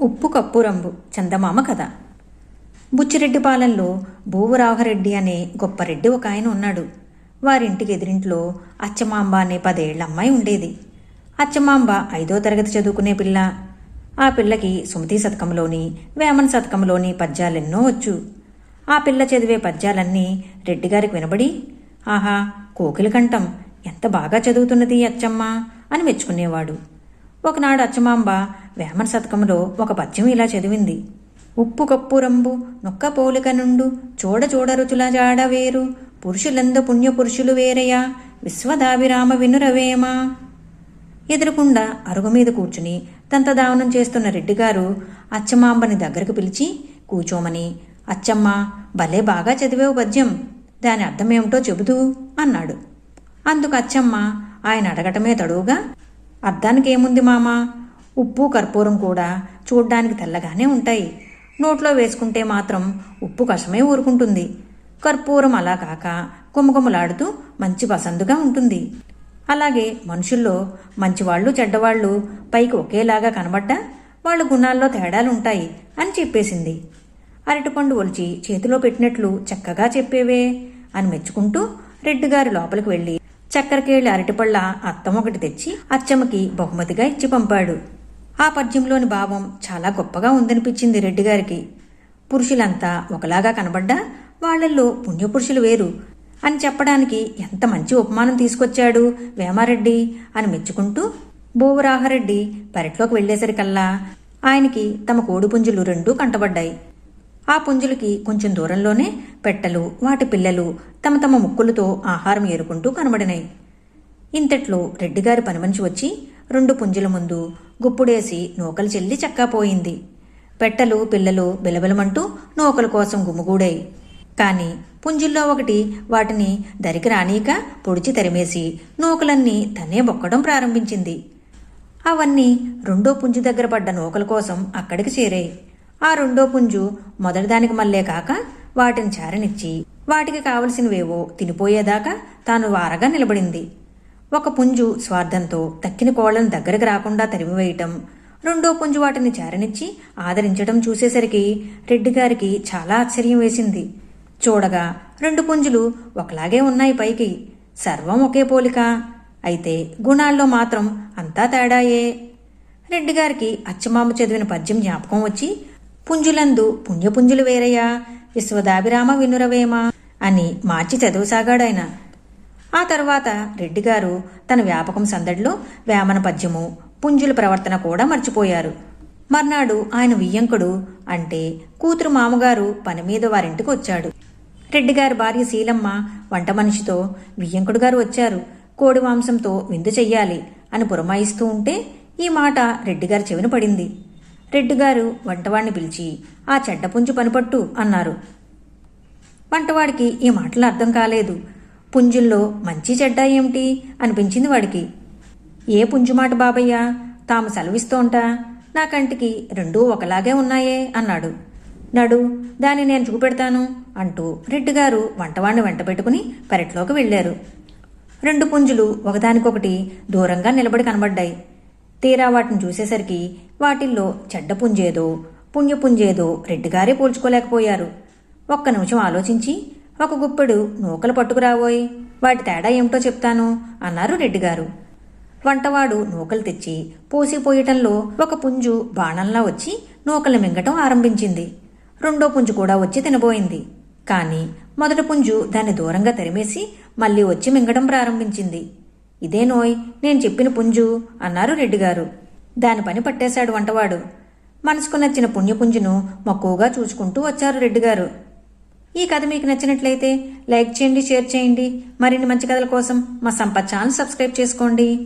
ఉప్పు కప్పురంబు చందమామ కథ. బుచ్చిరెడ్డిపాలెంలో భూవరావరెడ్డి అనే గొప్ప రెడ్డి ఒక ఆయన ఉన్నాడు. వారింటికి ఎదిరింట్లో అచ్చమాంబ అనే పదేళ్ళ అమ్మాయి ఉండేది. అచ్చమాంబ ఐదో తరగతి చదువుకునే పిల్ల. ఆ పిల్లకి సుమతి శతకంలోని వేమన శతకంలోని పద్యాలెన్నో వచ్చు. ఆ పిల్ల చదివే పద్యాలన్నీ రెడ్డిగారికి వినబడి ఆహా కోకిల కంఠం ఎంత బాగా చదువుతున్నది అచ్చమ్మ అని మెచ్చుకునేవాడు. ఒకనాడు అచ్చమాంబ వేమన శతకంలో ఒక పద్యం ఇలా చదివింది. ఉప్పు కప్పు రంబు నొక్క పోలిక నుండు చూడ చూడ రుచుల జాడ వేరు. పురుషులందు పుణ్య పురుషులు వేరయా? విశ్వదాభిరామ వినురవేమా? ఎదురుకుండా అరుగు మీద కూర్చుని దంతదావనం చేస్తున్న రెడ్డిగారు అచ్చమాంబని దగ్గరకు పిలిచి కూచోమని అచ్చమ్మ భలే బాగా చదివేవు పద్యం. దాని అర్థమేమిటో చెబుతూ అన్నాడు. అందుకు అచ్చమ్మ ఆయన అడగటమే తడువుగా అర్థానికి ఏముంది మామా? ఉప్పు కర్పూరం కూడా చూడ్డానికి తెల్లగానే ఉంటాయి. నోట్లో వేసుకుంటే మాత్రం ఉప్పు కషమే ఊరుకుంటుంది. కర్పూరం అలా కాక కుమకుమలాడుతూ మంచి పసందుగా ఉంటుంది. అలాగే మనుషుల్లో మంచివాళ్ళు చెడ్డవాళ్ళు పైకి ఒకేలాగా కనబడ్డా వాళ్ళ గుణాల్లో తేడాలుంటాయి అని చెప్పేసింది. అరటిపండు ఒలిచి చేతిలో పెట్టినట్లు చక్కగా చెప్పేవే అని మెచ్చుకుంటూ రెడ్డిగారి లోపలికి వెళ్ళి చక్కెరకేళ్ళు అరటిపళ్ళ అత్తం ఒకటి తెచ్చి అచ్చమ్మకి బహుమతిగా ఇచ్చి పంపాడు. ఆ పద్యంలోని భావం చాలా గొప్పగా ఉందనిపించింది రెడ్డిగారికి పురుషులంతా ఒకలాగా కనబడ్డా వాళ్ళల్లో పుణ్యపురుషులు వేరు. అని చెప్పడానికి ఎంత మంచి ఉపమానం తీసుకొచ్చాడు వేమారెడ్డి అని మెచ్చుకుంటూ బోవరాహరెడ్డి పెరట్లోకి వెళ్ళేసరికల్లా ఆయనకి తమ కోడిపుంజులు రెండూ కంటబడ్డాయి. ఆ పుంజులకి కొంచెం దూరంలోనే పెట్టలు వాటి పిల్లలు తమ తమ ముక్కులతో ఆహారం ఏరుకుంటూ కనబడినాయి. ఇంతట్లో రెడ్డిగారి పనిమనిషి వచ్చి రెండు పుంజుల ముందు గుప్పుడేసి నూకలు చెల్లి చక్కాపోయింది పెట్టలు పిల్లలు బిలబిలమంటూ నూకల కోసం గుమ్ముగూడాయి కాని పుంజుల్లో ఒకటి వాటిని దరికి రానీక పొడిచి తరిమేసి నూకలన్నీ తనే బొక్కడం ప్రారంభించింది. అవన్నీ రెండో పుంజు దగ్గర పడ్డ నూకల కోసం అక్కడికి చేరాయి. ఆ రెండో పుంజు మొదటిదానికి మళ్ళే కాక వాటిని చారనిచ్చి వాటికి కావలసినవేవో తినిపోయేదాకా తాను వారగా నిలబడింది. ఒక పుంజు స్వార్థంతో తక్కిన కోళ్ళను దగ్గరకు రాకుండా తరిమివేయటం రెండో పుంజు వాటిని చారనిచ్చి ఆదరించడం చూసేసరికి రెడ్డిగారికి చాలా ఆశ్చర్యం వేసింది. చూడగా రెండు పుంజులు ఒకలాగే ఉన్నాయి పైకి. సర్వం ఒకే పోలిక. అయితే గుణాల్లో మాత్రం అంతా తేడాయే. రెడ్డిగారికి అచ్చమామ చదివిన పద్యం జ్ఞాపకం వచ్చి పుంజులందు పుణ్యపుంజులు వేరయ్యా. విశ్వదాభిరామ వినురవేమ అని మార్చి చదువుసాగాడాయన. ఆ తర్వాత రెడ్డిగారు తన వ్యాపకం సందడిలో వేమన పద్యము పుంజుల ప్రవర్తన కూడా మర్చిపోయారు. మర్నాడు ఆయన వియ్యంకుడు అంటే కూతురు మామగారు పని మీద వారింటికి వచ్చాడు. రెడ్డిగారి భార్య శీలమ్మ వంట మనిషితో వియ్యంకుడు గారు వచ్చారు. కోడి మాంసంతో విందు చెయ్యాలి అని పురమాయిస్తూ ఉంటే ఈ మాట రెడ్డిగారి చెవిన పడింది. రెడ్డిగారు వంటవాణ్ణి పిలిచి ఆ చెడ్డపుంజు పనిపట్టు అన్నారు. వంటవాడికి ఈ మాటలు అర్థం కాలేదు. పుంజుల్లో మంచి చెడ్డ ఏమిటి? అనిపించింది వాడికి. ఏ పుంజు మాట బాబయ్య? తాము సెలవిస్తోంటా? నా కంటికి రెండూ ఒకలాగే ఉన్నాయే అన్నాడు. నడు దాన్ని నేను చూపెడతాను అంటూ రెడ్డిగారు వంటవాణ్ణి వెంట పెట్టుకుని పెరట్లోకి వెళ్ళారు రెండు పుంజులు ఒకదానికొకటి దూరంగా నిలబడి కనబడ్డాయి. తీరా వాటిని చూసేసరికి వాటిల్లో చెడ్డ పుంజేదో పుణ్యపుంజేదో రెడ్డిగారే పోల్చుకోలేకపోయారు. ఒక్క నిమిషం ఆలోచించి ఒక గుప్పెడు నూకలు పట్టుకురావోయ్ వాటి తేడా ఏమిటో చెప్తాను అన్నారు రెడ్డిగారు. వంటవాడు నూకలు తెచ్చి పోసిపోయటంలో ఒక పుంజు బాణంలా వచ్చి నూకలు మింగటం ఆరంభించింది. రెండో పుంజు కూడా వచ్చి తినబోయింది. కాని మొదటి పుంజు దాన్ని దూరంగా తరిమేసి మళ్ళీ వచ్చి మింగడం ప్రారంభించింది. ఇదే నోయ్ నేను చెప్పిన పుంజు అన్నారు రెడ్డిగారు. దాని పని పట్టేశాడు వంటవాడు. మనసుకు నచ్చిన పుణ్యపుంజును మక్కువగా చూసుకుంటూ వచ్చారు రెడ్డిగారు. ఈ కథ మీకు నచ్చినట్లయితే లైక్ చేయండి షేర్ చేయండి. మరిన్ని మంచి కథల కోసం మా సంపత్ ఛానల్ సబ్స్క్రైబ్ చేసుకోండి.